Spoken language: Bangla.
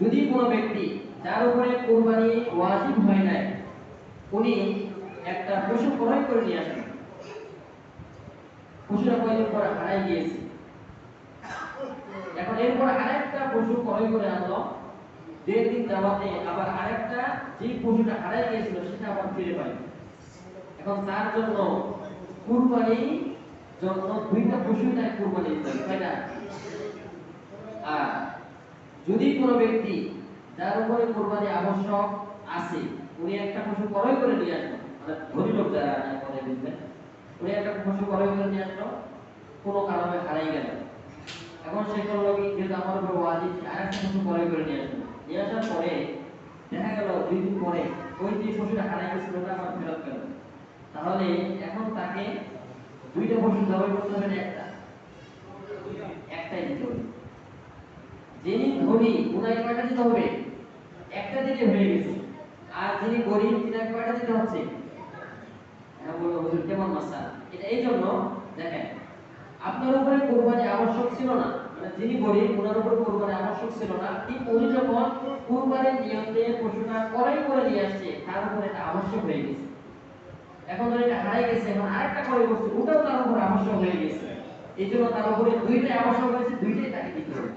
যদি কোনো ব্যক্তি যার উপরে কোরবানি ওয়াজিব হয় নাই, উনি একটা পশু ক্রয় করে নিয়ে আসেন। পশুটা কয়েকদিন পরে হারাই গিয়েছে। এখন এরপর আরেকটা পশু ক্রয় করে আনলো। দেড় দিন যাওয়াতে আবার আরেকটা যে পশুটা হারাই গিয়েছিল, সেটা আবার ফিরে পাই এখন তার জন্য কুরবানি জন্য দুইটা পশুই তাই কুরবানি দিতে তাই না? যদি কোনো ব্যক্তি যার উপরে কোরবানি আবশ্যক আছে, উনি একটা পশু ক্রয় করে নিয়ে আসলো মানে ধনী লোক যারা বুঝবেন উনি একটা পশু ক্রয় করে নিয়ে আসলো, কোনো কারণে হারাই গেল। এখন সে করল কি? যেহেতু আমার উপর ওয়াজিব আর একটা পশু ক্রয় করে নিয়ে আসলো। নিয়ে আসার পরে দেখা গেল দুই দিন পরে ওই যে পশুটা হারাই গেছিল, ওটা আমার ফেরত গেল। তাহলে এখন তাকে দুইটা পশু জবাই করতে হবে, একটা একটাই দিতে হবে যিনি ধনী ওনাকে কয়টা দিতে হবে? একটা দিলে হয়ে গেছে। আর যিনি গরিব, তিনাকে কয়টা দিতে হচ্ছে? কেমন মাসা এটা এই জন্য দেখেন, আপনার উপরে কোরবানি আবশ্যক ছিল না। মানে যিনি গরিব ওনার উপরে কোরবানি আবশ্যক ছিল না। ঠিক উনি যখন কোরবানির নিয়তে পশুটা ক্রয় করে নিয়ে আসছে, তার উপরে এটা আবশ্যক হয়ে গেছে। এখন ধরে এটা হারাই গেছে, এখন আরেকটা ক্রয় করছে, ওটাও তার উপরে আবশ্যক হয়ে গেছে। এই জন্য তার উপরে দুইটাই আবশ্যক হয়েছে, দুইটাই তাকে দিতে হবে।